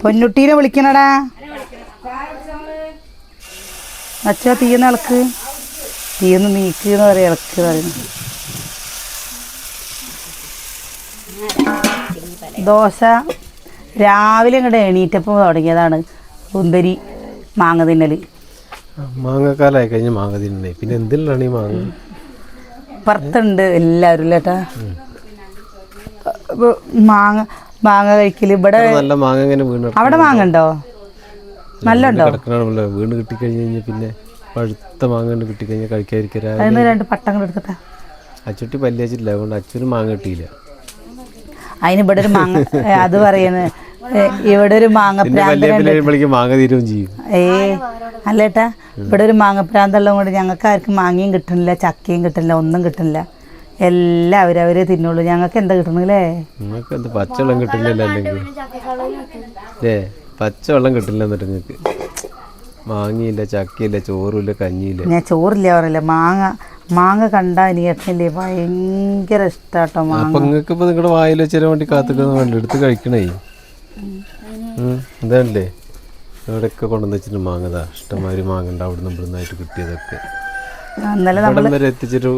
പൊന്നുട്ടീനെ വിളിക്കണടാ. അച്ഛ തീയെന്ന് ഇളക്ക്. തീയൊന്ന് നീക്ക് എന്ന് പറയാം ഇളക്ക് പറയുന്നു ദോശ രാവിലെ ഇങ്ങോട്ട് എണീറ്റപ്പം തുടങ്ങിയതാണ് സുന്ദരി മാങ്ങ തിന്നൽ. മാങ്ങക്കാലായി കഴിഞ്ഞ് മാങ്ങ തിന്നേ പിന്നെ എന്തിനാണ് ഈ മാങ്ങ? പുറത്തുണ്ട് എല്ലാവരും ഇല്ലേട്ടാ മാങ്ങ മാങ്ങ കഴിക്കൽ. ഇവിടെ നല്ല മാങ്ങ ഇങ്ങനെ വീണ് അവിടെ മാങ്ങ ഉണ്ടോ നല്ല ഉണ്ടോ കിടക്കണമല്ലോ വീണ് കിട്ടിക്കഴിഞ്ഞ് കഴിഞ്ഞാൽ പിന്നെ പഴുത്ത മാങ്ങ കൊണ്ട് കിട്ടിക്കഴിഞ്ഞാൽ കഴിക്കാതിരിക്കരാ അതിന് രണ്ട് പട്ടങ്ങൾ എടുക്കട്ടെ അച്ചുട്ടി പല്ലിയച്ചിട്ടില്ല. അതുകൊണ്ട് അച്ഛന് മാങ്ങ കിട്ടിയില്ല. അതിന് ഇവിടെ ഒരു മാങ്ങ അത് പറയുന്നത് ഇവിടെ ഒരു മാങ്ങ മാങ്ങ തീരുകയും ചെയ്യും. ഏ അല്ലേട്ടാ ഇവിടെ ഒരു മാങ്ങപ്രാന്തെല്ലാം കൊണ്ട് ഞങ്ങൾക്ക് ആർക്കും മാങ്ങയും കിട്ടുന്നില്ല ചക്കയും കിട്ടുന്നില്ല ഒന്നും കിട്ടുന്നില്ല എല്ലാം അവരവരെ തിന്നുള്ളൂ. ഞങ്ങൾക്ക് എന്താ കിട്ടണില്ലേ നിങ്ങൾക്ക് എന്ത് പച്ചവെള്ളം കിട്ടില്ലല്ലോ അല്ലെങ്കിൽ? ഏ പച്ചവെള്ളം കിട്ടില്ല എന്നിട്ട് നിങ്ങൾക്ക്. മാങ്ങയില്ല ചക്കയില്ല ചോറുമില്ല കഞ്ഞിയില്ല. ഞാൻ ചോറില്ല പറയില്ല മാങ്ങ മാങ്ങ കണ്ടാ എനിക്ക് ഏട്ടനില്ലേ ഭയങ്കര ഇഷ്ടാട്ടോ മാങ്ങ. അപ്പൊ നിങ്ങൾക്ക് ഇപ്പൊ നിങ്ങളുടെ വായിൽ വെച്ചാൽ വേണ്ടി കാത്തുക്കുന്ന വേണ്ട എടുത്ത് കഴിക്കണേ. ഉം, ഇതല്ലേ ഇവിടെയൊക്കെ കൊണ്ടുവന്ന് വെച്ചിട്ട് മാങ്ങതാ ഇഷ്ടമാതിരി മാങ്ങ ഉണ്ട്. അവിടെ നിന്ന് ഇവിടുന്നായിട്ട് കിട്ടിയതൊക്കെ. ഇന്നലെ നമ്മൾ വരെ എത്തിച്ചിട്ട്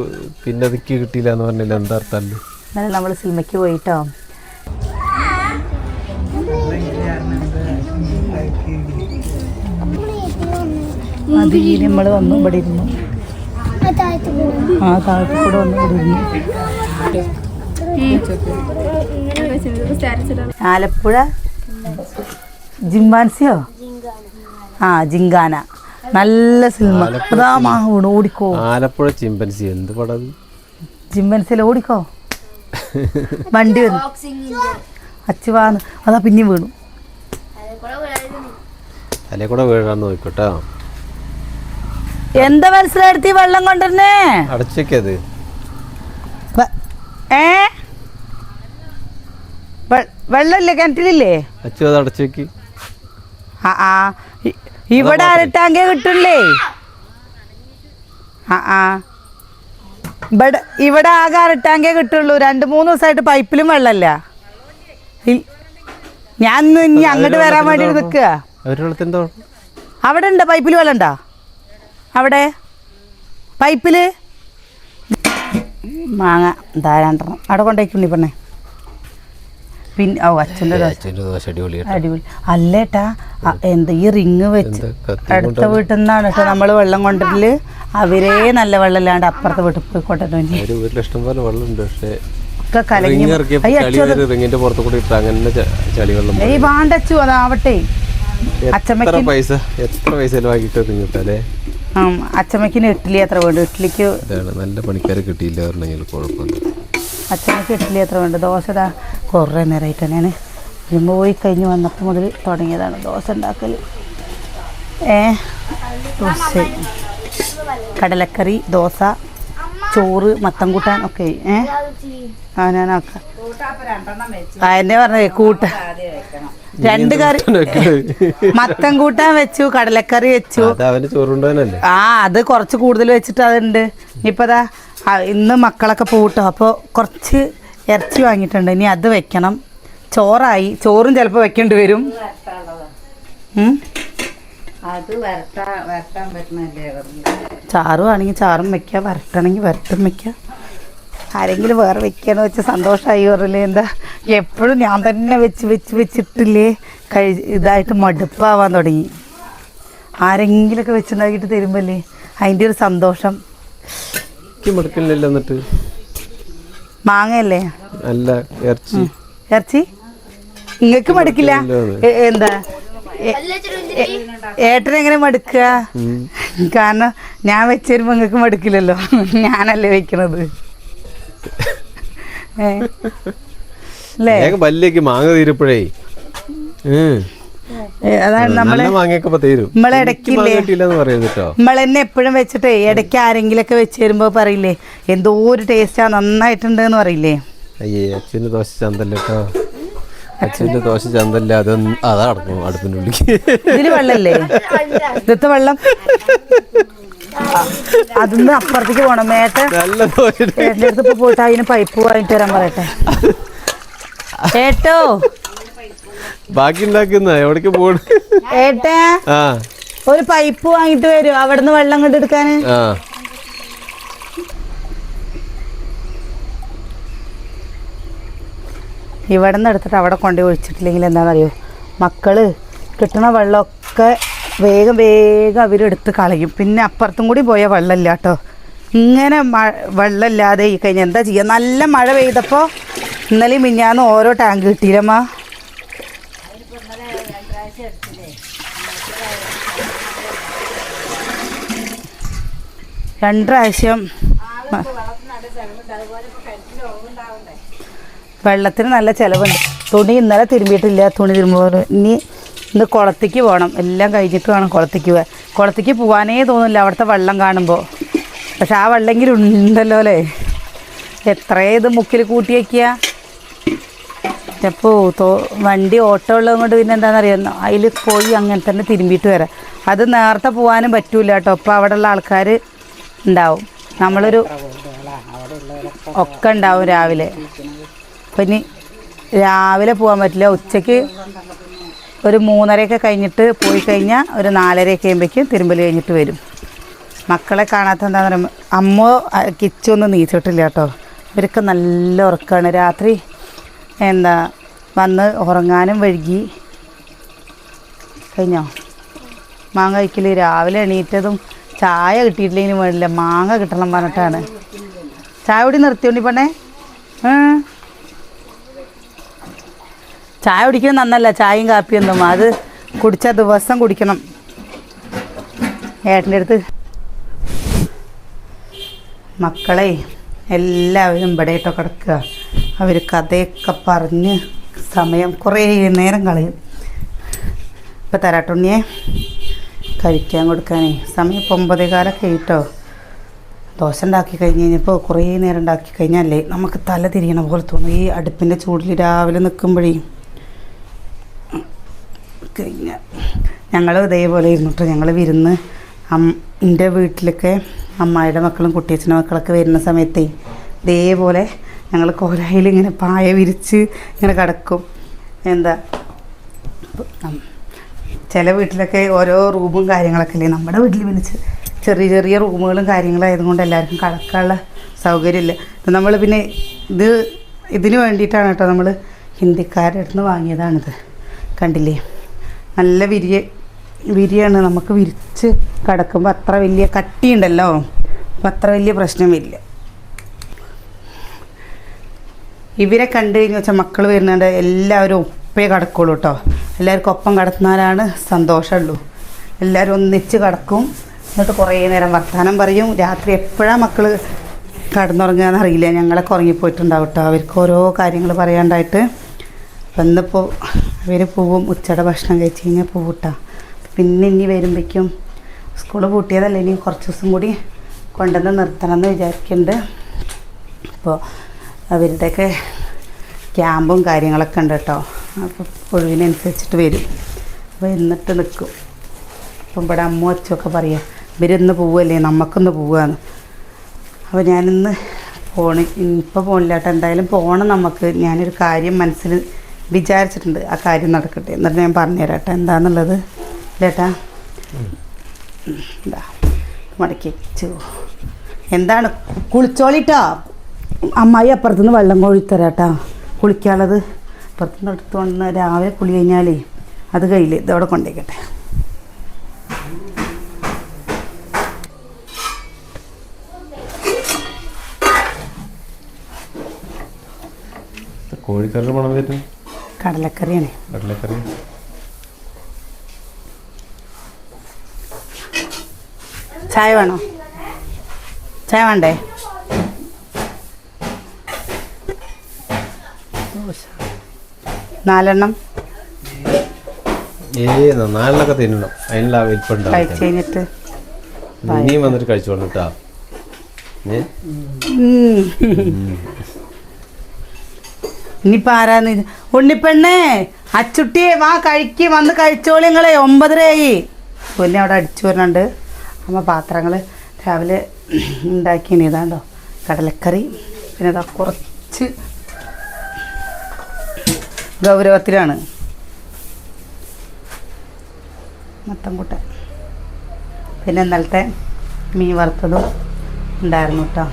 പിന്നെ കിട്ടിയില്ല എന്ന് പറഞ്ഞില്ല? എന്താ അർത്ഥം? ഇന്നലെ നമ്മൾ സിനിമയ്ക്ക് പോയിട്ടോ? അത് ഈ നമ്മൾ വന്നു ഇവിടെ ഇരുന്നു. ആ താഴത്ത് കൂടെ വന്നു ഇവിടെ ഇരുന്നു. ആലപ്പുഴ? ജിംബാൻസിയോ? ആ ജിങ്കാന നല്ല സിനിമ. അതാ ഓടിക്കോ. ആലപ്പുഴ ചിമ്പൻസി. എന്ത് പടം? ചിമ്പൻസിൽ ഓടിക്കോ. വണ്ടി വന്നു അച്ചുവാന്ന്. അതാ പിന്നെ വീണു. അല്ലെ കൂടെ വീഴാന്ന് നോക്കട്ടോ. എന്താ മനസ്സിലെടുത്തി വെള്ളം കൊണ്ടുവരുന്നേ? അടച്ചേക്കത്. ഏ? വെള്ളമില്ലേ? കിണറ്റിലില്ലേ? അച്ചു അത് അടച്ചേക്ക്. ആ ആ. ഇവിടെ അരട്ടാങ്കേ കിട്ടില്ലേ ആ ആ. ഇവിടെ ഇവിടെ ആകെ അരട്ടാങ്കേ കിട്ടുള്ളൂ. രണ്ട് മൂന്ന് ദിവസമായിട്ട് പൈപ്പിലും വെള്ളമല്ല. ഞാൻ ഇനി അങ്ങോട്ട് വരാൻ വേണ്ടി നിൽക്കുക? അവിടെ ഉണ്ട് പൈപ്പിൽ വെള്ളം ഉണ്ടോ? അവിടെ? പൈപ്പിൽ? മാങ്ങ ധാരാണ്ടെണ്ണം അവിടെ കൊണ്ടേക്കുള്ളി പെണ്ണേ. പിന്നെ ഓ അച്ഛന്റെ ദോശ. അച്ഛന്റെ ദോശ അടിപൊളിയാ അടിപൊളി. അല്ലേട്ടാ എന്ത് ഈ റിങ് വെച്ച് അടുത്ത വീട്ടിൽ നിന്നാണ് കേട്ടോ നമ്മൾ വെള്ളം കൊണ്ടിട്ട് അവരേ നല്ല വെള്ളം ഇല്ലാണ്ട് അപ്പുറത്തെ വീട്ടിൽ പോയി കൊണ്ടുവന്നു ഒരു ഇഡ്ലി അത്ര പോലെ വെള്ളമുണ്ട് പക്ഷേ ഒക്കെ കലങ്ങി റിങ് ഇറക്കിയപ്പോ അയ്യ ചളി വരെ റിങ്ങിന്റെ പുറത്ത് കൂടി ഇട്ട് അങ്ങനെ ച- ചളി വെള്ളം ഈ വാണ്ടച്ചു അതാവട്ടെ. എത്ര അച്ചമ്മയ്ക്ക് പൈസ എത്ര പൈസ ചെലവാക്കിയിട്ട് റിങ് കിട്ടാല്ലേ ഇഡ്ഡലി എത്ര വേണ്ട? ഇഡ്ഡലിക്ക് നല്ല പണിക്കാരെ കിട്ടിയില്ല പറഞ്ഞെങ്കിൽ കുഴപ്പമില്ല. അച്ഛനക്ക് ഇഡ്ഡലി എത്ര വേണ്ട. ദോശ ഇതാ കുറേ നേരമായിട്ട് തന്നെയാണ്. ഇനി പോയി കഴിഞ്ഞ് വന്നപ്പോൾ മുതൽ തുടങ്ങിയതാണ് ദോശ ഉണ്ടാക്കൽ ഏ? ദോശ. കടലക്കറി ദോശ ചോറ് മത്തം കൂട്ടാൻ ഒക്കെ. ഏ? ആ ഞാനാക്കാം ആ എന്നെ പറഞ്ഞേ കൂട്ട രണ്ട് കറി മത്തം കൂട്ടാൻ വെച്ചു കടലക്കറി വെച്ചു. ആ അത് കുറച്ച് കൂടുതൽ വെച്ചിട്ട് അതുണ്ട്. ആ, ഇന്ന് മക്കളൊക്കെ പോട്ടോ. അപ്പോൾ കുറച്ച് ഇറച്ചി വാങ്ങിയിട്ടുണ്ട്. ഇനി അത് വെക്കണം. ചോറായി. ചോറും ചിലപ്പോൾ വെക്കേണ്ടി വരും? അത് വരട്ടാൻ ചാറും ആണെങ്കിൽ ചാറും വെക്കുക വരട്ടണമെങ്കിൽ വരട്ടും വെക്കുക ആരെങ്കിലും വേറെ വെക്കാന്ന് വെച്ച് സന്തോഷമായി പറയില്ലേ എന്താ? എപ്പോഴും ഞാൻ തന്നെ വെച്ച് വെച്ച് വെച്ചിട്ടില്ലേ? കഴി ഇതായിട്ട് മടുപ്പാവാൻ തുടങ്ങി. ആരെങ്കിലുമൊക്കെ വെച്ചുണ്ടാക്കിയിട്ട് തരുമ്പല്ലേ? അതിന്റെ ഒരു സന്തോഷം. എനിക്ക് മടുക്കണില്ലല്ലോ എന്നിട്ട്? മാങ്ങയല്ലേ? നല്ല ഇറച്ചി. ഇറച്ചി? നിങ്ങൾക്ക് മടുക്കില്ല? എന്താ? ഏട്ടൻ എങ്ങനെ മടുക്കുക കാരണം ഞാൻ വെച്ചുതരുമ്പോ നിങ്ങൾക്ക് മടുക്കില്ലല്ലോ. ഞാനല്ലേ വെക്കണത്? അല്ലേ വേഗം മാങ്ങ തീരപ്പോഴേ അതാണ് നമ്മളെ നമ്മളെ ഇടയ്ക്കില്ലേ നമ്മളെന്നെ എപ്പോഴും വെച്ചിട്ടേ ഇടയ്ക്ക് ആരെങ്കിലൊക്കെ വെച്ച് തരുമ്പോ പറയില്ലേ എന്തോ ഒരു ടേസ്റ്റാ നന്നായിട്ടുണ്ട് എന്ന് പറയില്ലേ? അയ്യേ അച്ഛന്റെ ദോശ ചന്തല്ല കേട്ടോ അച്ഛന്റെ ദോശ ചന്തല്ല അതൊന്നും അതാ അടക്കും അടുപ്പിന്റെ ഇതിൽ വെള്ളല്ലേ? ഇതത്തെ വെള്ളം? അതിന്ന് അപ്പുറത്തേക്ക് പോണം. മേട്ട നല്ല ദോശ. പോയിട്ട് അതിന് പൈപ്പ് വാങ്ങിട്ട് വരാൻ പറയട്ടെ. ഏട്ടോ? ബാക്കി ഉണ്ടാക്കുന്ന എവിടേക്ക് പോണ്? ഏട്ടാ ആ. ഒരു പൈപ്പ് വാങ്ങിട്ട് വരും. അവിടുന്ന് വെള്ളം കണ്ടെടുക്കാന് ആ. ഇവിടെ നിന്ന് എടുത്തിട്ട് അവിടെ കൊണ്ടുപോയി ഒഴിച്ചിട്ടില്ലെങ്കിൽ എന്താണെന്നറിയോ? മക്കൾ കിട്ടണ വെള്ളമൊക്കെ വേഗം വേഗം അവരെടുത്ത് കളയും. പിന്നെ അപ്പുറത്തും കൂടി പോയ വെള്ളമില്ല കേട്ടോ. ഇങ്ങനെ മഴ വെള്ളമില്ലാതെ ഈ കഴിഞ്ഞാൽ എന്താ ചെയ്യുക നല്ല മഴ പെയ്തപ്പോൾ ഇന്നലെയും മിഞ്ഞാന്ന് ഓരോ ടാങ്ക് കിട്ടിയില്ലമ്മ. രണ്ട് പ്രാവശ്യം വെള്ളത്തിന് നല്ല ചിലവുണ്ട്. തുണി ഇന്നലെ തിരുമ്പിയിട്ടില്ല. തുണി തിരുമ്പോൾ ഇനി ഇന്ന് കുളത്തേക്ക് പോകണം. എല്ലാം കഴിഞ്ഞിട്ട് വേണം കുളത്തേക്ക് പോകാൻ. കുളത്തേക്ക് പോകാനേ തോന്നില്ല അവിടുത്തെ വെള്ളം കാണുമ്പോൾ. പക്ഷെ ആ വെള്ളമെങ്കിലും ഉണ്ടല്ലോ അല്ലേ? എത്രയേ ഇത് മുക്കിൽ കൂട്ടി വയ്ക്കുക. അപ്പോൾ തോ വണ്ടി ഓട്ടോ ഉള്ളത് കൊണ്ട് പിന്നെ എന്താണെന്നറിയാം? അതിൽ പോയി അങ്ങനെ തന്നെ തിരുമ്പിയിട്ട് വരാം. അത് നേരത്തെ പോകാനും പറ്റൂല കേട്ടോ. അപ്പോൾ അവിടെയുള്ള ആൾക്കാർ ഉണ്ടാവും. നമ്മളൊരു ഒക്കെ ഉണ്ടാവും രാവിലെ. അപ്പം ഇനി രാവിലെ പോകാൻ പറ്റില്ല. ഉച്ചയ്ക്ക് ഒരു മൂന്നരയൊക്കെ കഴിഞ്ഞിട്ട് പോയി കഴിഞ്ഞാൽ ഒരു നാലരയൊക്കെ ആകുമ്പോഴേക്കും തിരുമ്പൽ കഴിഞ്ഞിട്ട് വരും. മക്കളെ കാണാത്ത എന്താ പറയുമ്പോൾ അമ്മ കിച്ചൊന്നും നീച്ചിട്ടില്ല കേട്ടോ. ഇവരൊക്കെ നല്ല ഉറക്കമാണ് രാത്രി എന്താ വന്ന് ഉറങ്ങാനും വഴുകി കഴിഞ്ഞോ? മാങ്ങ കഴിക്കൽ രാവിലെ എണീറ്റതും ചായ കിട്ടിയിട്ടില്ലെങ്കിൽ വേണ്ടില്ല മാങ്ങ കിട്ടണം പറഞ്ഞിട്ടാണ്. ചായ കുടി നിർത്തിയോണ്ടി പണേ ചായ കുടിക്കുന്നത് നന്നല്ല. ചായയും കാപ്പിയും കാപ്പിയൊന്നും അത് കുടിച്ച ദിവസം കുടിക്കണം. ഏട്ടന്റെ അടുത്ത്. മക്കളെ എല്ലാവരും ഇവിടെ ഇട്ടോ കിടക്കുക. അവർ കഥയൊക്കെ പറഞ്ഞ് സമയം കുറേ നേരം കളയും. ഇപ്പം തരാട്ടുണ്ണിയെ കഴിക്കാൻ കൊടുക്കാനേ. സമയം ഇപ്പം ഒമ്പതേ കാലൊക്കെ ആയിട്ടോ. ദോശ ഉണ്ടാക്കി കഴിഞ്ഞ് കഴിഞ്ഞപ്പോൾ കുറേ നേരം ഉണ്ടാക്കി കഴിഞ്ഞാലേ നമുക്ക് തല തിരിയണ പോലെ തോന്നും. ഈ അടുപ്പിന്റെ ചൂടിൽ രാവിലെ നിൽക്കുമ്പോഴേ. കഴിഞ്ഞ ഞങ്ങൾ ഇതേപോലെ ഇരുന്നിട്ട് ഞങ്ങൾ വിരുന്ന് എന്റെ വീട്ടിലൊക്കെ അമ്മായിയുടെ മക്കളും കുട്ടിയച്ഛന്റെ മക്കളൊക്കെ വരുന്ന സമയത്തേ ഇതേപോലെ ഞങ്ങൾ കോലായിൽ ഇങ്ങനെ പായ വിരിച്ച് ഇങ്ങനെ കിടക്കും. എന്താ? ചില വീട്ടിലൊക്കെ ഓരോ റൂമും കാര്യങ്ങളൊക്കെ അല്ലേ നമ്മുടെ വീട്ടിൽ വിളിച്ച് ചെറിയ ചെറിയ റൂമുകളും കാര്യങ്ങളായതുകൊണ്ട് എല്ലാവർക്കും കളക്കാനുള്ള സൗകര്യമില്ല. നമ്മൾ പിന്നെ ഇത് ഇതിന് വേണ്ടിയിട്ടാണ് കേട്ടോ നമ്മൾ ഹിന്ദിക്കാരുടെ അടുത്ത് വാങ്ങിയതാണിത്. കണ്ടില്ലേ? നല്ല വിരിയ വിരിയാണ്. നമുക്ക് വിരിച്ച് കിടക്കുമ്പോൾ അത്ര വലിയ കട്ടിയുണ്ടല്ലോ? അപ്പം അത്ര വലിയ പ്രശ്നമില്ല ഇവരെ കണ്ടു കഴിഞ്ഞാൽ മക്കൾ വരുന്നുണ്ട്. എല്ലാവരും ഒപ്പേ കിടക്കുള്ളൂ കേട്ടോ എല്ലാവർക്കും ഒപ്പം കിടന്നാലാണ് സന്തോഷമുള്ളൂ. എല്ലാവരും ഒന്നിച്ച് കിടക്കും. എന്നിട്ട് കുറേ നേരം വർത്തമാനം പറയും. രാത്രി എപ്പോഴാണ് മക്കൾ കിടന്നുറങ്ങുകയെന്ന് അറിയില്ല. ഞങ്ങളൊക്കെ ഉറങ്ങിപ്പോയിട്ടുണ്ടാവും കേട്ടോ അവർക്ക് ഓരോ കാര്യങ്ങൾ പറയാണ്ടായിട്ട്. അപ്പം ഇന്നിപ്പോൾ അവർ പോവും. ഉച്ചയുടെ ഭക്ഷണം കഴിച്ച് കഴിഞ്ഞാൽ പോവട്ടാ പിന്നെ ഇനി വരുമ്പോഴേക്കും സ്കൂൾ പൂട്ടിയതല്ലേ? ഇനി കുറച്ച് ദിവസം കൂടി കൊണ്ടുവന്ന് നിർത്തണം എന്ന് വിചാരിക്കുന്നുണ്ട് അപ്പോൾ അവരുടെയൊക്കെ ക്യാമ്പും കാര്യങ്ങളൊക്കെ ഉണ്ട് കേട്ടോ അപ്പോൾ ഒഴിവിനനുസരിച്ചിട്ട് വരും. അപ്പോൾ എന്നിട്ട് നിൽക്കും അപ്പം ഇവിടെ അമ്മ അച്ഛൊക്കെ പറയാം ഇവരിന്ന് പോവല്ലേ നമുക്കൊന്ന് പോവാന്ന്. അപ്പോൾ ഞാനിന്ന് പോണി. ഇപ്പോൾ പോണില്ലാട്ടോ. എന്തായാലും പോകണം നമുക്ക്. ഞാനൊരു കാര്യം മനസ്സിൽ വിചാരിച്ചിട്ടുണ്ട് ആ കാര്യം നടക്കട്ടെ. എന്നിട്ട് ഞാൻ പറഞ്ഞുതരാം കേട്ടോ എന്താണെന്നുള്ളത് ചേട്ടാ എന്താ മടക്കി എന്താണ്? കുളിച്ചോളിട്ടോ. അമ്മായി അപ്പുറത്തുനിന്ന് വെള്ളം കോഴിത്തരാട്ടാ കുളിക്കാനുള്ളത്? അപ്പുറത്തുനിന്ന് എടുത്തു കൊണ്ടുവന്ന് രാവിലെ കുളി കഴിഞ്ഞാലേ അത് കയ്യിൽ ഇതവിടെ കൊണ്ടേക്കട്ടെ കോഴിക്കറിയുടെ മണം വരുന്നത് കടലക്കറിയാണ്. കടലക്കറി. ചായ വേണോ? ചായ വേണ്ടേ ദോശ. നാലെണ്ണം. ഏ നാലിലൊക്കെ തിന്നണം. അതിനുള്ള വലിപ്പം കഴിച്ച് കഴിഞ്ഞിട്ട് ഇനിയും വന്നിട്ട് കഴിച്ചോളൂ കേട്ടാ. ഇനിയിപ്പോ ആരാന്ന്? ഉണ്ണിപ്പെണ്ണേ അച്ചുട്ടിയെ വാ കഴിക്ക് വന്ന് കഴിച്ചോളി നിങ്ങളെ. ഒമ്പതരയായി. പിന്നെ അവിടെ അടിച്ചു വരുന്നുണ്ട് അമ്മ പാത്രങ്ങൾ രാവിലെ ഉണ്ടാക്കിയതാണ്ടോ കടലക്കറി. പിന്നെ ഇതാ കുറച്ച് ഗൗരവത്തിലാണ്. മത്തം കൂട്ട പിന്നെ ഇന്നലത്തെ മീൻ വറുത്തതും ഉണ്ടായിരുന്നു കേട്ടോ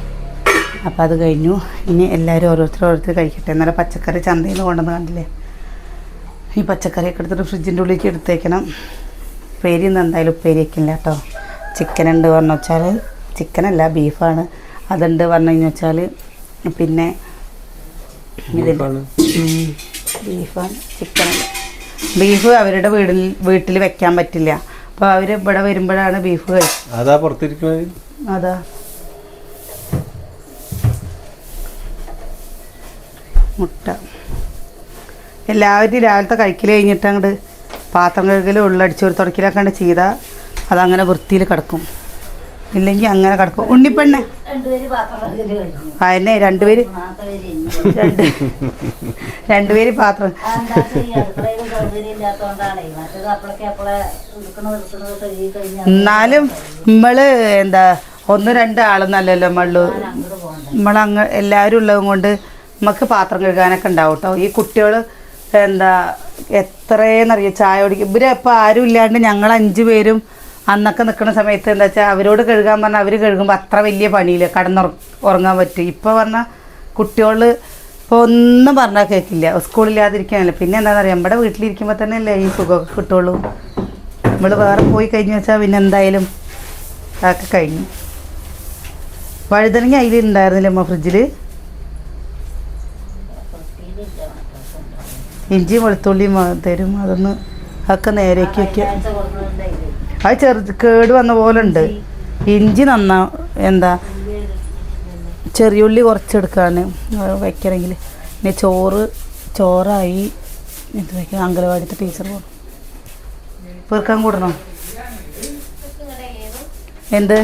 അപ്പോൾ അത് കഴിഞ്ഞു. ഇനി എല്ലാവരും ഓരോരുത്തർ ഓരോരുത്തർ കഴിക്കട്ടെ. ഇന്നലെ പച്ചക്കറി ചന്തയിൽ നിന്ന് കൊണ്ടുവന്ന് കണ്ടില്ലേ? ഈ പച്ചക്കറിയൊക്കെ എടുത്തിട്ട് ഫ്രിഡ്ജിന്റെ ഉള്ളിലേക്ക് എടുത്തേക്കണം. ഉപ്പേരി ഒന്നും എന്തായാലും ഉപ്പേരി വയ്ക്കില്ല കേട്ടോ ചിക്കൻ ഉണ്ട് പറഞ്ഞു വെച്ചാൽ ചിക്കനല്ല ബീഫാണ്. അതുണ്ട് പറഞ്ഞു കഴിഞ്ഞാൽ പിന്നെ ഇതിൽ ബീഫാണ്. ബീഫാണ് ബീഫ് അവരുടെ വീടിൽ വീട്ടിൽ വെക്കാൻ പറ്റില്ല. അപ്പോൾ അവർ ഇവിടെ വരുമ്പോഴാണ് ബീഫ് കഴിക്കുന്നത് അതാ പുറത്തിരിക്കുന്നത്. അതാ. മുട്ട. എല്ലാവരും രാവിലത്തെ കഴിക്കൽ കഴിഞ്ഞിട്ട് അങ്ങോട്ട് പാത്രം കഴുകലും ഉള്ളടിച്ചൊരു തുടക്കിലൊക്കെ അങ്ങോട്ട് ചെയ്താൽ അതങ്ങനെ വൃത്തിയിൽ കിടക്കും. ഇല്ലെങ്കിൽ അങ്ങനെ കിടക്കും. ഉണ്ണിപ്പെണ്ണെ? അതന്നെ രണ്ടുപേര്. രണ്ട് രണ്ടുപേര് പാത്രം. എന്നാലും നമ്മൾ എന്താ ഒന്ന് രണ്ട് ആളെന്നല്ലല്ലോ നമ്മൾ പോകണ്ട. നമ്മളങ്ങ് എല്ലാവരും ഉള്ളതും കൊണ്ട് നമുക്ക് പാത്രം കഴുകാനൊക്കെ ഉണ്ടാവും കേട്ടോ ഈ കുട്ടികൾ എന്താ എത്രയെന്നറിയാം ചായ കുടിക്കും ഇവരെ ഇപ്പം ആരും ഇല്ലാണ്ട് ഞങ്ങൾ അഞ്ച് പേരും അന്നൊക്കെ നിൽക്കുന്ന സമയത്ത് എന്താ വെച്ചാൽ അവരോട് കഴുകാൻ പറഞ്ഞാൽ അവർ കഴുകുമ്പോൾ അത്ര വലിയ പണിയില്ല? കടന്നുറ ഉറങ്ങാൻ പറ്റും. ഇപ്പോൾ പറഞ്ഞാൽ കുട്ടികൾ ഇപ്പോൾ ഒന്നും പറഞ്ഞാൽ കേൾക്കില്ല സ്കൂളില്ലാതിരിക്കാനല്ല. പിന്നെ എന്താണെന്ന് അറിയാം നമ്മുടെ വീട്ടിലിരിക്കുമ്പോൾ തന്നെ അല്ലേ ഈ സുഖമൊക്കെ കിട്ടുള്ളൂ. നമ്മൾ വേറെ പോയി കഴിഞ്ഞു വെച്ചാൽ പിന്നെ എന്തായാലും അതൊക്കെ കഴിഞ്ഞു. വഴുതനങ്ങ അതിൽ ഉണ്ടായിരുന്നില്ല അമ്മ ഫ്രിഡ്ജിൽ ഇഞ്ചിയും വെളുത്തുള്ളിയും തരും. അതൊന്ന് അതൊക്കെ നേരേക്ക് കൊടുക്കുന്നുണ്ടായില്ലേ അത് ചെറു കേട് വന്ന പോലെ ഉണ്ട് ഇഞ്ചി നന്നാ എന്താ ചെറിയുള്ളി കുറച്ചെടുക്കാണ് വെക്കണമെങ്കിൽ പിന്നെ ചോറ് ചോറായി. ഇത് വയ്ക്കാം അങ്കലവാടിത്തെ ടീച്ചർ പോകും പെറുക്കാൻ കൂടണോ? എന്ത്?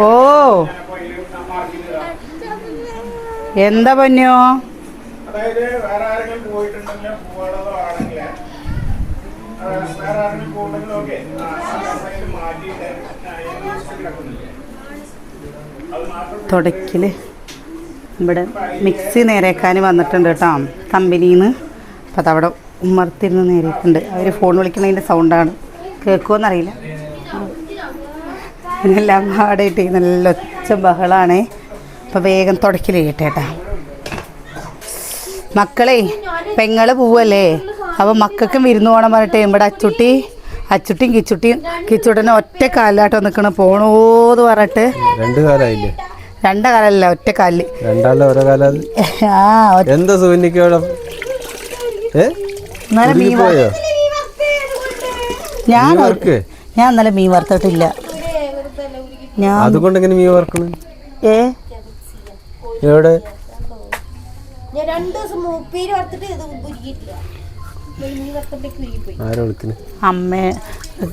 ഓ. എന്താ പഞ്ഞോ അതായത് വേറെ ആരെങ്കിലും പോയിട്ടുണ്ടെങ്കിൽ പോകാനുള്ളതോ ആണെങ്കിൽ വേറെ ആരെങ്കിലും പോകുന്നെങ്കിലും ഓക്കെ മാറ്റിയിട്ട് കിടക്കുന്നില്ലേ? തുടക്കിൽ ഇവിടെ മിക്സി നേരേക്കാൻ വന്നിട്ടുണ്ട് കേട്ടോ കമ്പനിന്ന്. നിന്ന് അപ്പം അതവിടെ ഉമ്മർത്തിരുന്ന് നേരിട്ടുണ്ട് അവർ ഫോൺ വിളിക്കുന്നതിന്റെ സൗണ്ടാണ്. കേൾക്കുമെന്നറിയില്ല എല്ലാം പാടായിട്ട് നല്ല ഒച്ച ബഹളാണേ. അപ്പോൾ വേഗം തുടക്കിൽ കേട്ടാ. മക്കളെ പെങ്ങൾ പോവല്ലേ? അപ്പോൾ മക്കൾക്കും വിരുന്ന് പോകണം പറഞ്ഞിട്ട് ഇവിടെ അച്ചുട്ടി അച്ചുട്ടിയും കിച്ചുട്ടിയും കിച്ചുട്ടനെ ഒറ്റ കാലിലാട്ടോ നിൽക്കണ പോണോന്ന് പറഞ്ഞിട്ട് രണ്ട് കാലായില്ലേ? രണ്ട കാലല്ല ഒറ്റ കാലിൽ. രണ്ടാളുടെ ഓരോ കാലം ആ എന്താ വറ- ഞാൻ ഞാൻ ഇന്നലെ മീൻ വറുത്തിട്ടില്ല. ഞാൻ അതുകൊണ്ട് എങ്ങനെ മീൻ വറക്കണ്? ഏ? എവിടെ? ഞാൻ രണ്ട് ദിവസം മൂപ്പേര് വറുത്തിട്ട് ഇത് ഉരുകിയിട്ടില്ല അമ്മ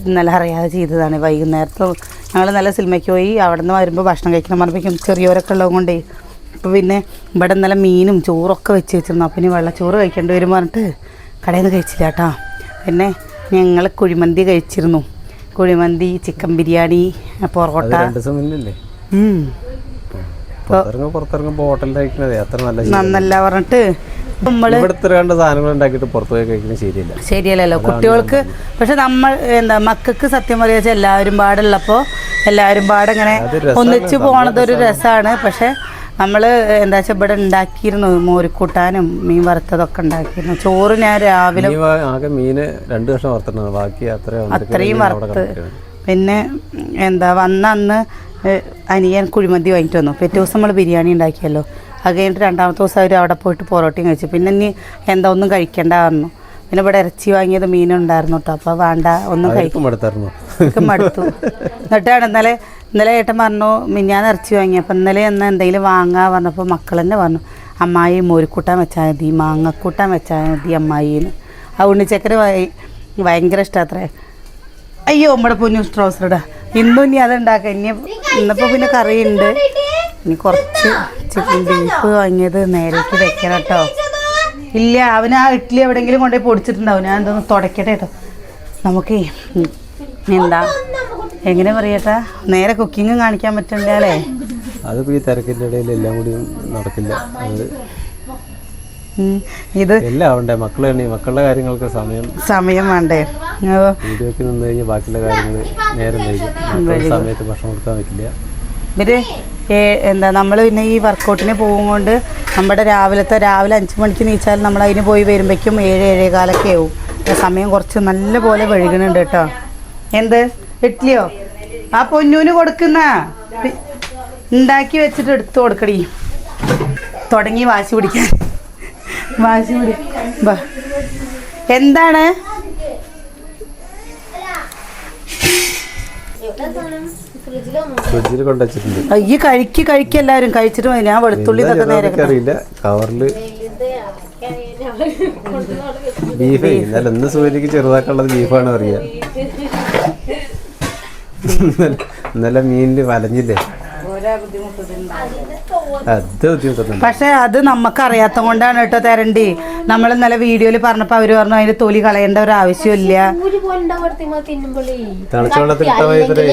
ഇന്നലെ അറിയാതെ ചെയ്തതാണ്. വൈകുന്നേരത്ത് ഞങ്ങൾ നല്ല സിനിമയ്ക്ക് പോയി അവിടെ നിന്ന് വരുമ്പോൾ ഭക്ഷണം കഴിക്കണം പറഞ്ഞപ്പോഴേക്കും ചെറിയവരൊക്കെ ഉള്ളത് കൊണ്ടേ. അപ്പോൾ പിന്നെ ഇവിടെ നല്ല മീനും ചോറൊക്കെ വെച്ച് വെച്ചിരുന്നു. അപ്പം ഇനി വെള്ളച്ചോറ് കഴിക്കേണ്ടി വരും പറഞ്ഞിട്ട് കടയിൽ നിന്ന് കഴിച്ചില്ല കേട്ടോ. പിന്നെ ഞങ്ങൾ കുഴിമന്തി കഴിച്ചിരുന്നു. കുഴിമന്തി ചിക്കൻ ബിരിയാണി പൊറോട്ട രണ്ട് ദിവസം മുന്നല്ലേ ഉം. പുറത്തിറങ്ങും പുറത്തിറങ്ങുമ്പോൾ ഹോട്ടലിൽ കഴിക്കണതേ അത്ര നല്ല നന്നല്ല പറഞ്ഞിട്ട് നമ്മൾ രണ്ട് സാധനങ്ങൾ ഉണ്ടാക്കിയിട്ട് പുറത്തു പോയി കഴിക്കുന്നത് ശരിയല്ല ശരിയല്ലല്ലോ. കുട്ടികൾക്ക് പക്ഷെ നമ്മൾ എന്താ മക്കൾക്ക് സത്യം പറയുക വെച്ചാൽ എല്ലാവരും പാടുള്ളപ്പോൾ എല്ലാവരും പാടങ്ങനെ ഒന്നിച്ചു പോണത് ഒരു രസമാണ്. പക്ഷെ നമ്മൾ എന്താ വെച്ചാൽ ഇവിടെ ഉണ്ടാക്കിയിരുന്നു മോരിക്കൂട്ടാനും മീൻ വറുത്തതൊക്കെ ഉണ്ടാക്കിയിരുന്നു. ചോറ് ഞാൻ രാവിലെ ആകെ മീന് രണ്ട് വർഷം വറുത്തിട്ടാണ് ബാക്കി അത്രയും വറുത്ത്. പിന്നെ എന്താ വന്ന അന്ന് അനിയൻ കുഴിമന്തി വാങ്ങിട്ട് വന്നു. പിറ്റേ ദിവസം നമ്മൾ ബിരിയാണി ഉണ്ടാക്കിയല്ലോ. അത് കഴിഞ്ഞിട്ട് രണ്ടാമത്തെ ദിവസം അവർ അവിടെ പോയിട്ട് പൊറോട്ടയും കഴിച്ചു. പിന്നെ ഇനി എന്താ ഒന്നും കഴിക്കേണ്ട വന്നു പിന്നെ ഇവിടെ ഇറച്ചി വാങ്ങിയത് മീനുണ്ടായിരുന്നു കേട്ടോ അപ്പോൾ വേണ്ട ഒന്നും കഴിക്കും മടുത്തു. എന്നിട്ടാണ് ഇന്നലെ ഇന്നലെ ഏട്ടൻ പറഞ്ഞു മിഞ്ഞാന്ന് ഇറച്ചി വാങ്ങി. അപ്പം ഇന്നലെ എന്ന എന്തെങ്കിലും വാങ്ങാൻ പറഞ്ഞപ്പോൾ മക്കൾ തന്നെ പറഞ്ഞു അമ്മായി മോരിക്കൂട്ടാൻ വെച്ചാൽ മതി മാങ്ങക്കൂട്ടാൻ വെച്ചാൽ മതി അമ്മായിന്ന് ആ ഉണ്ണിച്ചക്കര ഭയ- ഭയങ്കര ഇഷ്ടമാത്രേ അയ്യോ നമ്മുടെ പൊന്നു ട്രൗസർ ഇടാ ഇന്നും ഇനി അതുണ്ടാക്കാം. ഇനി ഇന്നിപ്പോൾ പിന്നെ കറിയുണ്ട്. ഇനി കുറച്ച് ചിക്കൻ ബീഫ് വാങ്ങിയത് നേരേക്ക് വെക്കണം കേട്ടോ. ഇല്ല അവൻ ആ ഇഡ്ഡലി എവിടെയെങ്കിലും കൊണ്ടുപോയി പൊടിച്ചിട്ടുണ്ടാവും. ഞാൻ എന്തൊന്ന് തുടക്കട്ടെ കേട്ടോ നമുക്ക് എന്താ? എങ്ങനെ പറയട്ടാ? നേരെ കുക്കിങ്ങും കാണിക്കാൻ പറ്റണ്ടേ അല്ലേ? അതിപ്പോൾ ഈ തിരക്കിന്റെ ഇടയിൽ എല്ലാം കൂടി നടക്കില്ല. അത് ഇത് എല്ലാം ആവണ്ടേ? മക്കളെ മക്കളുടെ കാര്യങ്ങൾക്ക് സമയം. സമയം വേണ്ടേ? വീഡിയോക്ക് നിന്ന് കഴിഞ്ഞാൽ ബാക്കിയുള്ള കാര്യങ്ങൾ നേരം വൈകും. സമയത്ത് ഭക്ഷണം കൊടുക്കാൻ പറ്റില്ല. ഇവർ എന്താ നമ്മൾ പിന്നെ ഈ വർക്കൗട്ടിന് പോകുകൊണ്ട് നമ്മുടെ രാവിലത്തെ രാവിലെ അഞ്ച് മണിക്ക് നീച്ചാൽ നമ്മൾ അതിന് പോയി വരുമ്പോഴേക്കും ഏഴ് ഏഴേകാലൊക്കെ ആവും. സമയം കുറച്ച് നല്ല പോലെ വഴുകണുണ്ട് കേട്ടോ എന്ത്? ഇഡ്ഡലിയോ ആ പൊന്നൂന് കൊടുക്കുന്ന? ഉണ്ടാക്കി വെച്ചിട്ട് എടുത്തു കൊടുക്കടി. തുടങ്ങി വാശി പിടിക്കാൻ. വാശി പിടി. ബാ. എന്താണ്? ഫ്രിഡ്ജിലൊന്നും ഫ്രിഡ്ജിൽ കൊണ്ടുവച്ചിട്ടുണ്ട് ഈ കഴിക്ക് എല്ലാരും. കഴിച്ചിട്ട് മതി. ഞാൻ വെളുത്തുള്ളി ഇതൊക്കെ നേരെ അറിയില്ല കവറിൽ ബീഫ് ഇന്നലെ ഇന്ന് സൂര്യക്ക് ചെറുതാക്കുള്ളത് ബീഫാണ് അറിയാം ഇന്നലെ- മീനിൽ മീനിൽ വലഞ്ഞില്ലേ അത് ബുദ്ധിമുട്ടുന്നുണ്ട് പക്ഷെ അത് നമുക്ക് അറിയാത്ത കൊണ്ടാണ് കേട്ടോ തരണ്ടി. നമ്മൾ ഇന്നലെ വീഡിയോയിൽ പറഞ്ഞപ്പോ അവർ പറഞ്ഞു അതിന്റെ തൊലി കളയേണ്ട ഒരു ആവശ്യമില്ല.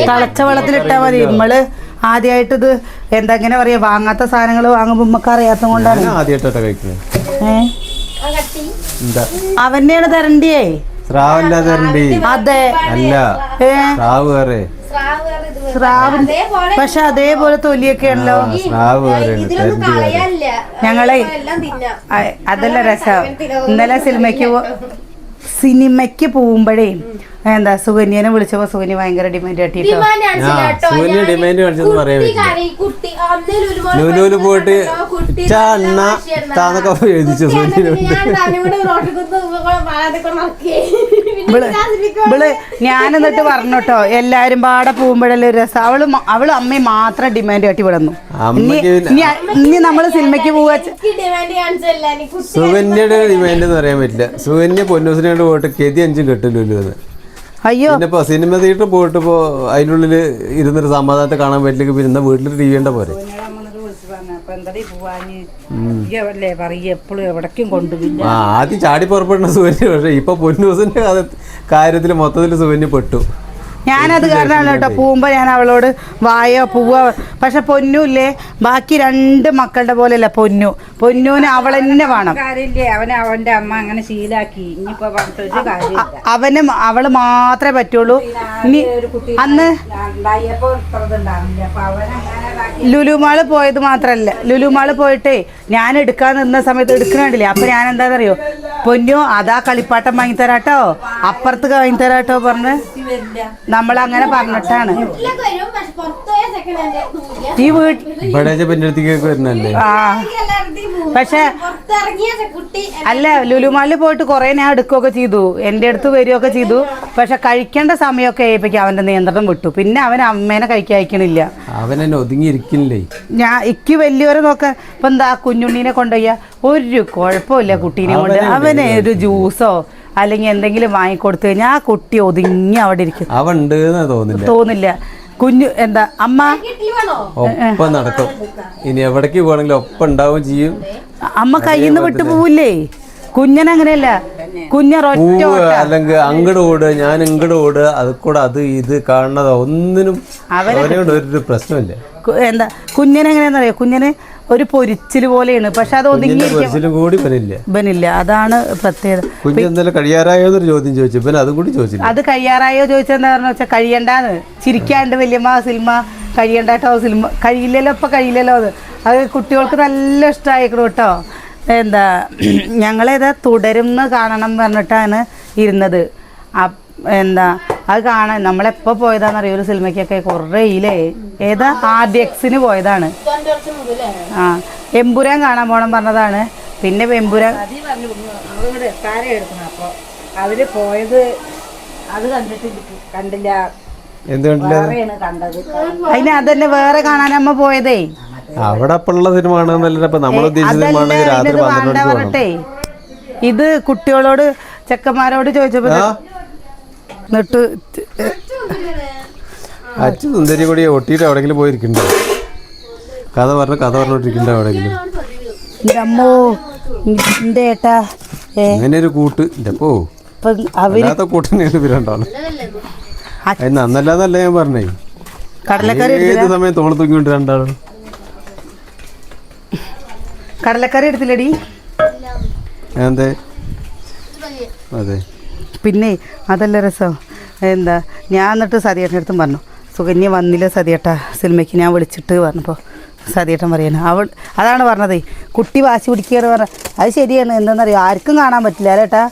തിളച്ച വെള്ളത്തിൽ ഇട്ടാൽ മതി നമ്മൾ ആദ്യമായിട്ട് ഇത് എന്താ ഇങ്ങനെ പറയാ വാങ്ങാത്ത സാധനങ്ങൾ വാങ്ങുമ്പോ നമുക്ക് അറിയാത്ത കൊണ്ടാണ് അവന്നെയാണ് തരണ്ടിയേ? തരണ്ടി. അതെ. അല്ല. ഏ? സ്രാവ് വേറെ. സ്രാവ്. പക്ഷെ അതേപോലെ തൊലിയൊക്കെ കളയാനില്ല ഞങ്ങളെ അതല്ല രസം. ഇന്നലെ സിനിമയ്ക്ക് പോ- സിനിമയ്ക്ക് പോകുമ്പോഴേ എന്താ സുകന്യനെ വിളിച്ചപ്പോ സുകന്യ ഭയങ്കര ഡിമാൻഡ് കാട്ടിട്ടോ. പോയിട്ട് എഴുതിച്ചു ഇവളെ കൊണ്ട്. പിന്നെ ഞാൻ എന്നിട്ട് പറഞ്ഞു കേട്ടോ പറഞ്ഞോട്ടോ എല്ലാരും പാടെ പോകുമ്പോഴല്ലേ ഒരു രസം. അവൾ മ- അവൾ അമ്മയും മാത്രം ഡിമാൻഡ് കാട്ടി വിടുന്നു. ഇനി അമ്മയ്ക്ക് ഇനി ഇനി നമ്മൾ സിനിമയ്ക്ക് പോവാ ഡിമാൻഡ് കാണിച്ചല്ല എനിക്ക് കുട്ടി സുകന്യയുടെ ഡിമാൻഡ് എന്ന് പറയാൻ പറ്റില്ല. സുകന്യ പൊന്നൂസിനോട് പോയിട്ട് കെതി അഞ്ചും കെട്ടില്ലല്ലോ എന്ന്. അയ്യോ. പിന്നെ ഇപ്പൊ സിനിമ തിയേറ്ററിൽ പോയിട്ട് ഇപ്പോ അതിനുള്ളിൽ ഇരുന്നൊരു സമാധാനത്തെ കാണാൻ പറ്റില്ലെങ്കിൽ പിന്നെ വീട്ടിൽ ടി വി പോ പോരെ ല്ലേ പറയ എപ്പോഴും എവിടേക്കും കൊണ്ടുപോയില്ല ആ ആദ്യം ചാടി പുറപ്പെടുന്ന സുവന്യ പക്ഷെ ഇപ്പൊ പൊന്നൂസിന്റെ കാര്യത്തിൽ മൊത്തത്തിൽ സുവന്യ പെട്ടു. ഞാനത് കാരണമാണ് കേട്ടോ പോകുമ്പോൾ ഞാൻ അവളോട് വായോ പൂവോ പക്ഷെ പൊന്നുല്ലേ ബാക്കി രണ്ട് മക്കളുടെ പോലെയല്ല പൊന്നു. പൊന്നൂന് അവളെന്നെ വേണം. കാര്യമില്ലേ? അവനെ അവന്റെ അമ്മ അങ്ങനെ ശീലാക്കി. ഇനിയിപ്പോ പറഞ്ഞിട്ട് കാര്യമില്ല. അവന് അവൾ മാത്രമേ പറ്റുള്ളൂ. ഇനി അന്ന് ഉണ്ടായപ്പോ അപ്പൊ അവനങ്ങനെ ലുലുമാൾ പോയത് മാത്രല്ല. ലുലുമാൾ പോയിട്ടേ ഞാൻ എടുക്കാൻ നിന്ന സമയത്ത് എടുക്കണില്ലേ അപ്പൊ ഞാൻ എന്താണെന്നറിയോ പൊന്നു അതാ കളിപ്പാട്ടം വാങ്ങി തരാട്ടോ. അപ്പുറത്ത് വാങ്ങി തരാട്ടോ പറഞ്ഞ് നമ്മൾ അങ്ങനെ പറഞ്ഞിട്ടാണ് വീട്ടിലൊക്കെ പക്ഷെ പുറത്ത് സെക്കൻഡ് ഹാൻഡ് ഈ വീട്ടിൽ ആ. പക്ഷെ പുറത്തിറങ്ങിയ കുട്ടി. അല്ല ലുലുമാളിൽ പോയിട്ട് കുറെ ഞാൻ എടുക്കുകയൊക്കെ ചെയ്തു. എന്റെ അടുത്ത് വരികയൊക്കെ ചെയ്തു. പക്ഷെ കഴിക്കേണ്ട സമയമൊക്കെ ആയപ്പോഴേക്കും അവന്റെ നിയന്ത്രണം വിട്ടു. പിന്നെ അവൻ അമ്മേനെ കഴിക്കാൻ അയക്കണില്ല. അവൻ എന്നെ ഒതുങ്ങിയിരിക്കില്ലേ? ഞാൻ ഇക്ക് വലിയവരെ നോക്കാൻ ഇപ്പൊ എന്താ കുഞ്ഞുണ്ണീനെ കൊണ്ടുപോയ? ഒരു കുഴപ്പമില്ല കുട്ടീനെ കൊണ്ട്. അവന് ഒരു ജ്യൂസോ അല്ലെങ്കിൽ എന്തെങ്കിലും വാങ്ങിക്കൊടുത്തു കഴിഞ്ഞാൽ ആ കുട്ടി ഒതുങ്ങി അവിടെ ഇരിക്കും. അവൻ തോന്നില്ല. തോന്നില്ല. കുഞ്ഞു എന്താ അമ്മ? ഒപ്പം നടക്കും. ഇനി എവിടേക്ക് പോകണമെങ്കിലും ഒപ്പം ഉണ്ടാവും ചെയ്യും. അമ്മ കയ്യിൽ നിന്ന് വിട്ടു പോവില്ലേ? കുഞ്ഞനങ്ങനെയല്ല കുഞ്ഞറൊറ്റ പൂവ് അല്ലെങ്കിൽ അങ്ങട് ഓടുക ഞാൻ ഇങ്ങട് ഓട് അത് കൂടെ അത് ഇത് കാണുന്നത് ഒന്നിനും ഒരു പ്രശ്നമില്ല. എന്താ കുഞ്ഞനെങ്ങനെയാണെന്നറിയോ കുഞ്ഞന് ഒരു പൊരിച്ചിൽ പോലെയാണ്. പക്ഷെ അത് ഒതുങ്ങി ബനില്ല പൊരിച്ചിലും കൂടി ഇവനില്ല. ഇവനില്ല. അതാണ് പ്രത്യേകത. കുഞ്ഞെന്നല്ല കഴിയാറായോ എന്നൊരു ചോദ്യം ചോദിച്ചു. പിന്നെ അതും കൂടി ചോദിച്ചില്ല. അത് കഴിയാറായോ ചോദിച്ചെന്താ പറഞ്ഞു വെച്ചാൽ കഴിയണ്ടാന്ന്. ചിരിക്കാണ്ട് വല്യമ്മ സിനിമ കഴിയണ്ടോ സിനിമ. കഴിയില്ലല്ലോ ഇപ്പൊ കഴിയില്ലല്ലോ അത്. അത് കുട്ടികൾക്ക് നല്ല ഇഷ്ടമായിക്കണം കേട്ടോ. എന്താ ഞങ്ങളേതാ തുടരുന്ന് കാണണം പറഞ്ഞിട്ടാണ് ഇരുന്നത്. എന്താ അത് കാണാൻ നമ്മളെപ്പോൾ പോയതാണെന്നറിയോ ഒരു സിനിമയ്ക്കൊക്കെ കുറേയില്ലേ ഇല്ലേ? ഏതാ? ആദ്യ എക്സിന് പോയതാണ്. ആ എമ്പുരാൻ കാണാൻ പോകണം പറഞ്ഞതാണ്. പിന്നെ എമ്പുരാൻ അവർ പോയത് അത് കണ്ടിട്ട് കണ്ടില്ല. എന്ത് കണ്ടില്ല? വേറെയാണ് കണ്ടത്. അതിന് അതന്നെ വേറെ കാണാനമ്മ പോയതേ. അവിടെ അപ്പുള്ള സിനിമ നമ്മൾ ഉദ്ദേശിച്ച സിനിമ അതല്ല ആണെങ്കിൽ രാത്രി ഇതിത് പന്ത്രണ്ട് വേണ്ട മണിക്ക് പോകണം പറഞ്ഞിട്ടേ. ഇത് കുട്ടികളോട് ചെക്കന്മാരോട് ചോദിച്ചപ്പോ എന്നിട്ട് അച്ഛൻ സുന്ദരി കൂടി ഒട്ടിയിട്ട് എവിടെങ്കിലും പോയിരിക്കണ്ടോ? കഥ പറഞ്ഞ കഥ പറഞ്ഞോണ്ടിരിക്കണ്ടോ എവിടെങ്കിലും? അമ്മോ എന്റെ ഏട്ടാ അങ്ങനെ ഒരു കൂട്ട്. അവർ അല്ലാത്ത കൂട്ടനെയാണ് ഇവരുണ്ടാവും അത് നന്നല്ലാന്നല്ല ഞാൻ പറഞ്ഞേ. കടലക്കറി ഏത് സമയം തോൾ തൂങ്ങിക്കൊണ്ട് രണ്ടാളും? കടലക്കറി എടുത്തില്ലടി. എന്തേ? അതെ. പിന്നെ അതല്ല രസം. എന്താ ഞാൻ എന്നിട്ട് സതിയേട്ടന്റെ അടുത്തും പറഞ്ഞു. സുകന്യ വന്നില്ല സതിയേട്ട സിനിമയ്ക്ക് ഞാൻ വിളിച്ചിട്ട് പറഞ്ഞപ്പോൾ സതിയേട്ടൻ പറയണ. അവൾ അതാണ് പറഞ്ഞതേ. കുട്ടി വാശി പിടിക്കുകയാണ് പറഞ്ഞത് അത് ശരിയാണ്. എന്താണെന്നറിയോ? ആർക്കും കാണാൻ പറ്റില്ല അല്ലേട്ടാ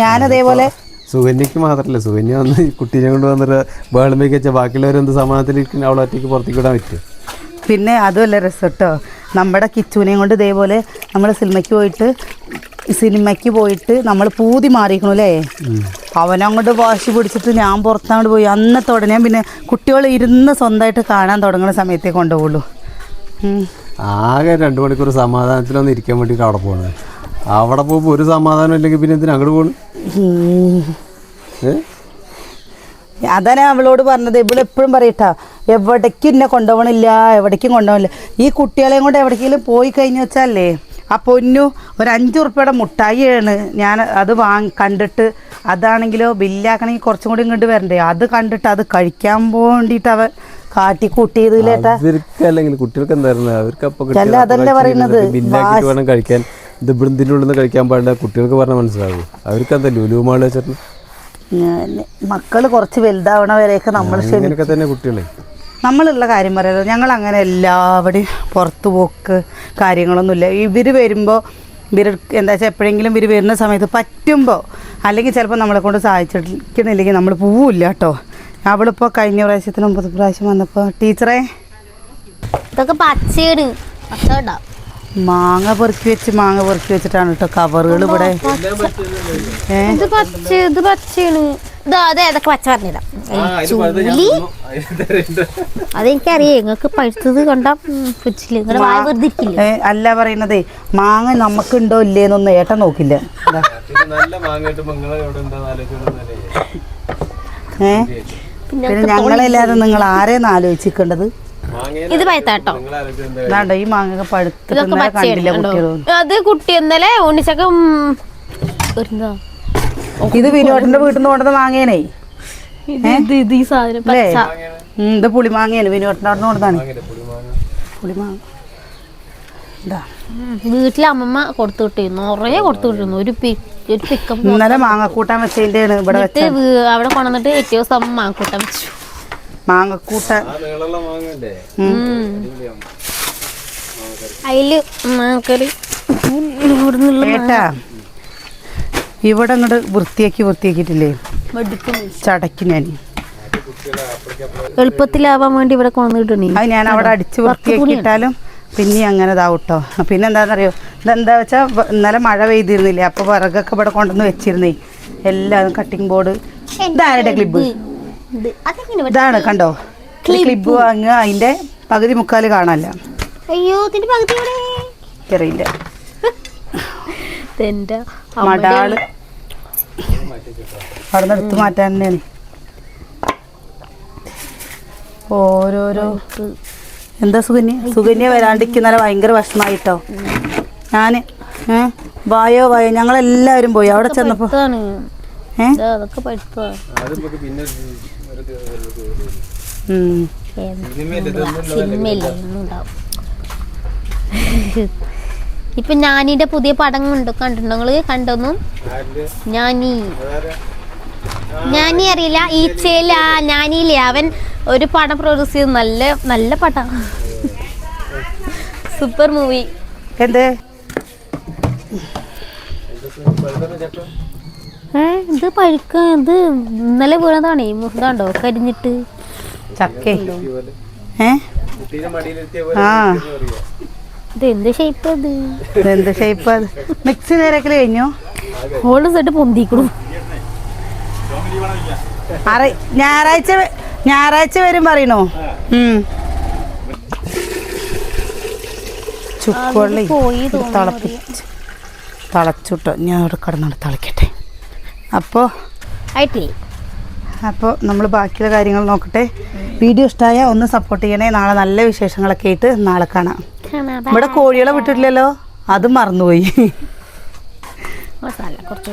ഞാനതേപോലെ സുകന്യക്ക് മാത്രല്ല. സുകന്യ വന്ന് കുട്ടീനെ കൊണ്ട് വന്നിട്ട് ബേളമേക്ക് വെച്ചാൽ ബാക്കിയുള്ളവരെന്ത് സമാധാനത്തിലിരിക്കും? അവളെ ഒറ്റയ്ക്ക് പുറത്തേക്ക് വിടാൻ പറ്റും? പിന്നെ അതുമല്ല രസം കേട്ടോ. നമ്മുടെ കിച്ചുവിനെയും കൊണ്ട് ഇതേപോലെ നമ്മൾ സിനിമയ്ക്ക് പോയിട്ട് സിനിമയ്ക്ക് പോയിട്ട് നമ്മൾ പൂതി മാറിയിരിക്കണു അല്ലേ അവനങ്ങോട്ട് വാശി പിടിച്ചിട്ട് ഞാൻ പുറത്തങ്ങോട്ട് പോയി. അന്നത്തെ ഉടനെ പിന്നെ കുട്ടികൾ ഇരുന്ന് സ്വന്തമായിട്ട് കാണാൻ തുടങ്ങുന്ന സമയത്തേ കൊണ്ടുപോകുള്ളൂ. ആകെ രണ്ടു മണിക്കൂർ സമാധാനത്തിലൊന്ന് ഇരിക്കാൻ വേണ്ടിയിട്ട് അവിടെ പോകണത് അവിടെ പോകുമ്പോൾ ഒരു സമാധാനം ഇല്ലെങ്കിൽ പിന്നെ എന്തിനാ അങ്ങോട്ട് പോകണം അതാണ് അവളോട് പറഞ്ഞത്. ഇവിടെ എപ്പോഴും പറയട്ടാ എവിടേക്കും എന്നെ കൊണ്ടുപോകണില്ല എവിടേക്കും കൊണ്ടുപോകണില്ല. ഈ കുട്ടികളെയും കൊണ്ട് എവിടേക്കെങ്കിലും പോയി കഴിഞ്ഞു വെച്ചാലേ ആ പൊന്നു ഒരു അഞ്ച് ഉറുപ്പ്യയുടെ മുട്ടായിയാണ് ഞാൻ അത് വാങ്ങി കണ്ടിട്ട്. അതാണെങ്കിലോ ബില്ലാക്കണമെങ്കിൽ കുറച്ചും കൂടി ഇങ്ങോട്ട് വരണ്ടേ? അത് കണ്ടിട്ട് അത് കഴിക്കാൻ വേണ്ടിയിട്ട് അവൻ കാട്ടി കൂട്ടിയതിലേട്ടാ മക്കൾ കുട്ടികൾക്ക് എന്തായിരുന്നു? അവർക്ക് അപ്പൊ അല്ല, അതല്ലേ പറയുന്നത്. ബില്ലാക്കിട്ട് വേണം കഴിക്കാൻ. ഇത് ഇവിടുന്ന് ഉള്ളിൽ നിന്ന് കഴിക്കാൻ പാടില്ല. കുട്ടികൾക്ക് പറഞ്ഞാൽ മനസ്സിലാവും അവർക്ക് എന്താ ലുലു മാൾ വെച്ചിട്ട് മക്കൾ കുറച്ച് വലുതാവണ വരെയൊക്കെ നമ്മൾ തന്നെ കുട്ടികളെ. നമ്മളുള്ള കാര്യം പറയാലോ ഞങ്ങൾ അങ്ങനെ എല്ലാവരുടെയും പുറത്ത് പോക്ക് കാര്യങ്ങളൊന്നുമില്ല. ഇവർ വരുമ്പോൾ ഇവർ എന്താ വെച്ചാൽ എപ്പോഴെങ്കിലും ഇവർ വരുന്ന സമയത്ത് പറ്റുമ്പോൾ അല്ലെങ്കിൽ ചിലപ്പോൾ നമ്മളെ കൊണ്ട് സഹായിച്ചിട്ടില്ലെങ്കിൽ നമ്മൾ പോവില്ല കേട്ടോ. അവളിപ്പോൾ കഴിഞ്ഞ പ്രാവശ്യത്തിന് ഒമ്പത് പ്രാവശ്യം വന്നപ്പോൾ ടീച്ചറെ. ഇതൊക്കെ പച്ചയാണ് മാങ്ങ പൊറുക്കി വെച്ച് മാങ്ങ പൊറുക്കി വെച്ചിട്ടാണ് കേട്ടോ കവറുകൾ ഇവിടെ. ഏ ഇത് പച്ച ഇത് പച്ചയാണ് അതെ അതൊക്കെ പച്ച പറഞ്ഞിടാം. ചുള്ളി? അതെനിക്കറിയാം നിങ്ങൾക്ക് പഴുത്തത് കണ്ട ഫ്രിഡ്ജിൽ നിങ്ങളുടെ വായ വെറുതെ ഇരിക്കില്ല? ഏ, അല്ല പറയണതേ മാങ്ങ നമുക്കുണ്ടോ ഇല്ലേന്നൊന്നും ഏട്ടൻ നോക്കില്ല. പിന്നെ ഞങ്ങളല്ലാതെ നിങ്ങൾ ആരെയാണ് ആലോചിക്കേണ്ടത് ഇത് പഴുത്താട്ടോ? ഇതാണ്ടോ ഈ മാങ്ങ പഴുത്തില്ല അത് കുട്ടി ഇന്നലെ ഉണ്ണിച്ചക്കം. ഇത് വിനോദിന്റെ വീട്ടിൽ നിന്ന് കൊണ്ടുവന്ന മാങ്ങേനേ അല്ലേ? ഇത് പുളിമാങ്ങയാണ്. വിനോദിന്റെ അവിടെ കൊണ്ടതാണ് പുളിമാങ്ങ? ഇതാ. വീട്ടിലെ അമ്മമ്മ കൊടുത്തു വിട്ടിരുന്നു. നിറയെ കൊടുത്തു വിട്ടിരുന്നു. ഒരു ഒരു പിക്കപ്പ് ഇന്നലെ മാങ്ങക്കൂട്ടാൻ വെച്ചതിന്റെ ആണ് ഇവിടെ വെച്ച അവിടെ കൊണ്ടുവന്നിട്ട് ഏറ്റവും ദിവസം അമ്മ മാങ്കൂട്ടം വെച്ചു. മാങ്ങക്കൂട്ടാൻ. അയിൽ മാങ്ങക്കറി. ഇവിടെ അങ്ങോട്ട് വൃത്തിയാക്കി വൃത്തിയാക്കിയിട്ടില്ലേ? ചടക്കി ഞാൻ എളുപ്പത്തിലാവാൻ വേണ്ടി ഇവിടെ കൊണ്ടുവന്നിട്ടണേ അത് ഞാൻ അവിടെ അടിച്ച് വൃത്തിയാക്കിയിട്ടാലും പിന്നെ അങ്ങനെ ഇതാവട്ടോ. പിന്നെ എന്താണെന്നറിയോ ഇതെന്താ വെച്ചാൽ ഇന്നലെ മഴ പെയ്തിരുന്നില്ലേ അപ്പോൾ വിറകൊക്കെ ഇവിടെ കൊണ്ടുവന്ന് വെച്ചിരുന്നേ. എല്ലാം കട്ടിംഗ് ബോർഡ് ഇതാരുടെ ക്ലിബ് ഇതാണ് കണ്ടോ? ക്ലിബ് വാങ്ങുക അതിന്റെ പകുതി മുക്കാൽ പകുതി ഇവിടെ അറിയില്ല മടാൾ. അവിടെ നിന്ന് എടുത്ത് മാറ്റാൻ തന്നെയാണ്. ഓരോരോ എന്താ സുകന്യ? സുകന്യ വരാണ്ടിരിക്കുന്നാലെ ഭയങ്കര വിഷമായിട്ടോ? ഞാൻ ഏ? വായോ വായോ. ഞങ്ങളെല്ലാവരും പോയി. അവിടെ ചെന്നപ്പോ ഏഹ്. സിനിമയില്ലേ ഒന്നും ഉണ്ടാവും. ഇപ്പൊ ഞാനിന്റെ പുതിയ പടം കണ്ടു കണ്ടിട്ടുണ്ടോ നിങ്ങൾ കണ്ടൊന്നും ഞാനീ ഞാനീ അറിയില്ല. ഈ ചേല ഞാനില്ലേ അവൻ ഒരു പടം പ്രൊഡ്യൂസ് ചെയ്ത് നല്ല നല്ല പടം. സൂപ്പർ മൂവി എന്ത്? ഏ ഇത് പഴുക്ക ഇത് ഇന്നലെ വീണതാണേ. ഇതാണ്ടോ? കരിഞ്ഞിട്ട്. ചക്കേ. ഏ? ആ. ഷേപ്പ് ഇത് ഷേപ്പ് അത്? മിക്സി നേരക്കൽ കഴിഞ്ഞു? ഹോൾ സെറ്റ് പൊന്തിക്കണു. ആറ് ഞായറാഴ്ച ഞായറാഴ്ച വരും പറയണോ. ചുക്കുവള്ളി തിളപ്പിച്ച് തിളച്ചുട്ടോ. ഞാൻ അവിടെ കിടന്നാണ് തിളക്കട്ടെ. അപ്പോ ആയിട്ടില്ലേ? അപ്പോൾ നമ്മൾ ബാക്കിയുള്ള കാര്യങ്ങൾ നോക്കട്ടെ. വീഡിയോ ഇഷ്ടമായ ഒന്ന് സപ്പോർട്ട് ചെയ്യണേ. നാളെ നല്ല വിശേഷങ്ങളൊക്കെ ആയിട്ട് നാളെ കാണാം. ഇവിടെ കോഴികളെ വിട്ടിട്ടില്ലല്ലോ? അത് മറന്നുപോയി. മസാല കുറച്ച്